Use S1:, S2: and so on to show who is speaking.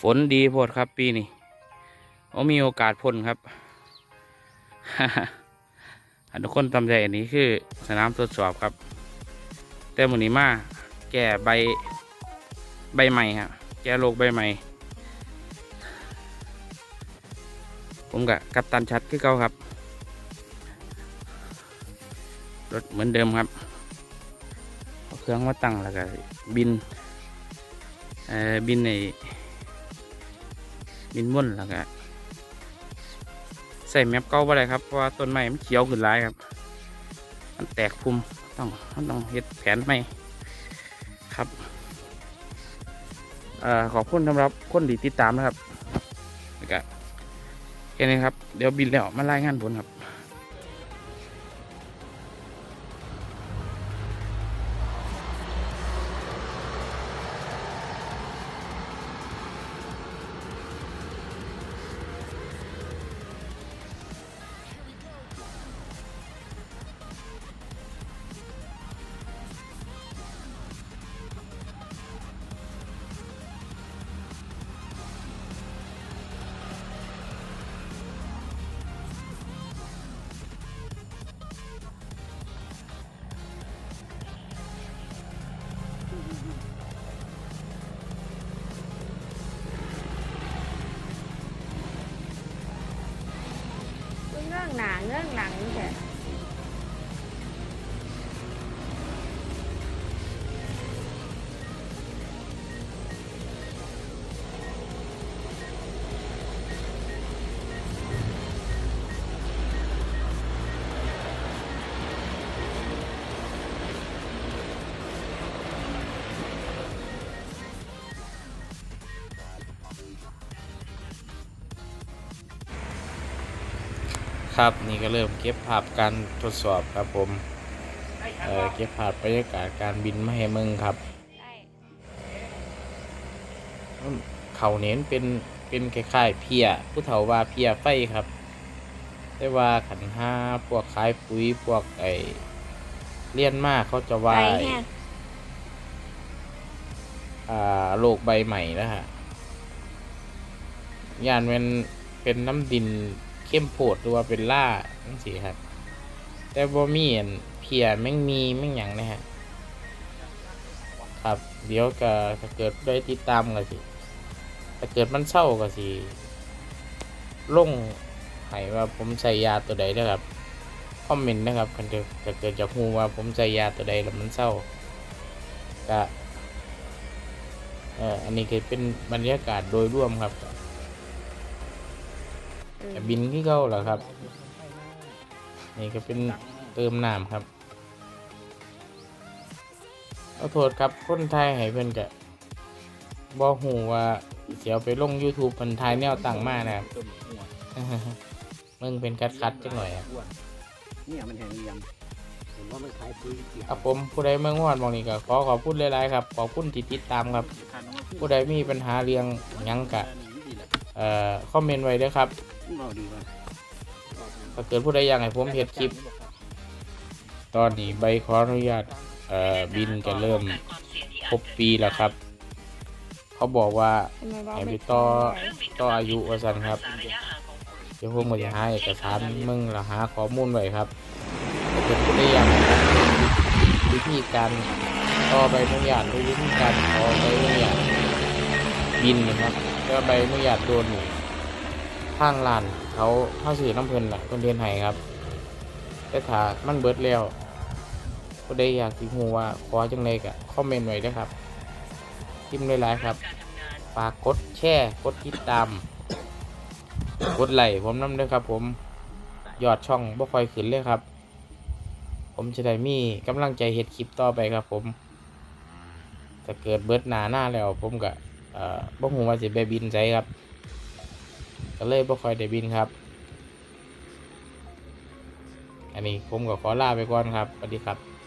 S1: ฝนดีโพดครับปีนี้โอมีโอกาสพ่นครับอันทุกคนทำใจอันนี้คือสนามทดสอบครับ แต่มือนี้มาแก่ใบใบใหม่ครับแก่โรคใบใหม่ ผมกับกัปตันชัดคือเก่าครับ รถเหมือนเดิมครับเอาเครื่องมาตั้งแล้วก็บินเอ่อบินใน บินม่นแล้วก็ใส่แมปเก้าไปเลยครับเพราะว่าต้นไม้มันเขียวขึ้นหลายครับ มันแตกพุ่มต้องต้องเฮ็ดแผนใหม่ครับอ่อขอบคุณสำหรับคนดีติดตามนะครับแล้วก็แค่นี้ครับ เดี๋ยวบินแล้วมารายงานผลครับ
S2: งหนาเงื่องหลังแค่
S1: ครับ นี่ก็เริ่มเก็บภาพการทดสอบครับผมเอ่อเก็บภาพบรรยากาศการบินมาให้มึงครับ
S2: ได้
S1: เขาเน้นเป็นเป็นคล้ายๆเพียผู้เฒ่าว่าเพียไฟครับแต่ว่าขันห้าพวกขายปุ๋ยพวกไอเลี่ยนมากเขาจะว่า
S2: ได้
S1: ไอ้
S2: แฮะ
S1: อ่าโลกใบใหม่นะฮะยานเป็นเป็นน้ำดิน เข้มโพดหรือว่าเป็นล่าทั้งสีครับ แต่บ่มีอันเพียแม่งมีแม่งหยังนะฮะ ครับ เดี๋ยวก็ถ้าเกิดได้ติดตามก็สิถ้าเกิดมันเศร้าก็สิลงให้ว่าผมใส่ยาตัวใดนะครับ คอมเมนต์นะครับคันเกิดถ้าเกิดจะฮู้ว่าผมใส่ยาตัวใดแล้วมันเศร้าก็เอออันนี้คือเป็นบรรยากาศโดยรวมครับ แต่บินที่เขาเหรอครับ นี่ก็เป็นเติมน้ำครับขอโทษครับคนไทยให้เพิ่นกะบอหูว่าเสียวไปลง YouTube เพิ่นไทยแนวต่างมากนะครับ มึงเป็นคัดคัดๆจังหน่อยอะ
S3: เนี่ยมันแห้งเรียงผมว่ามันขายปุ๋ยเกี่ยว
S1: ครับผมผู้ใดเมืองฮอดหมองนี้ก็ขอขอบคุณหลายๆครับ ขอบคุณที่ติดตามครับ ผู้ใดมีปัญหาเรื่องหยังกะเอ่อคอมเมนต์ไว้เด้วยครับ
S3: เอาดีว่ะ
S1: ถ้าเกิดผู้ใดอยากให้ผมเฮ็ดคลิป ตอนนี้ใบขออนุญาตเอ่อบินก็เริ่มครบปีแล้วครับ เขาบอกว่า
S2: ไมว่า
S1: ให้ไปต่อ
S2: ได้
S1: ต่ออายุว่าสันครับ เดี๋ยวผมก็จะหาเอกสารมึงล้วหาข้อมูลไว้ครับถ้าเกิดผู้ใดอยากวิธีการต่อใบอนุญาตหรือวิธีการขอใบอนุญาตบินนะครับแล้วใบอนุญาตโดนนี่ ทางร้านเขาเขาสื่อน้ำเพลินแหละคนเรียนไห้ครับ แต่ถ้ามันเบิดแล้วก็ได้อยากสิฮู้ว่าขอจังเลยกะคอมเมนต์ไว้เด้ครับพิมพ์หลายๆครับฝากกดแชร์กดติดตาม กดไลค์ผมน้ำด้วยครับ ผมยอดช่องบ่ค่อยขึ้นเลยครับ ผมจะได้มีกำลังใจเฮ็ดคลิปต่อไปครับ ผมถ้าเกิดเบิดหนาหน้าแล้ว ผมก็บ่ฮู้ว่าสิไปบินไสครับ ก็เลยบ่ค่อยได้บินครับ อันนี้ผมก็ขอลาไปก่อนครับสวัสดีครับ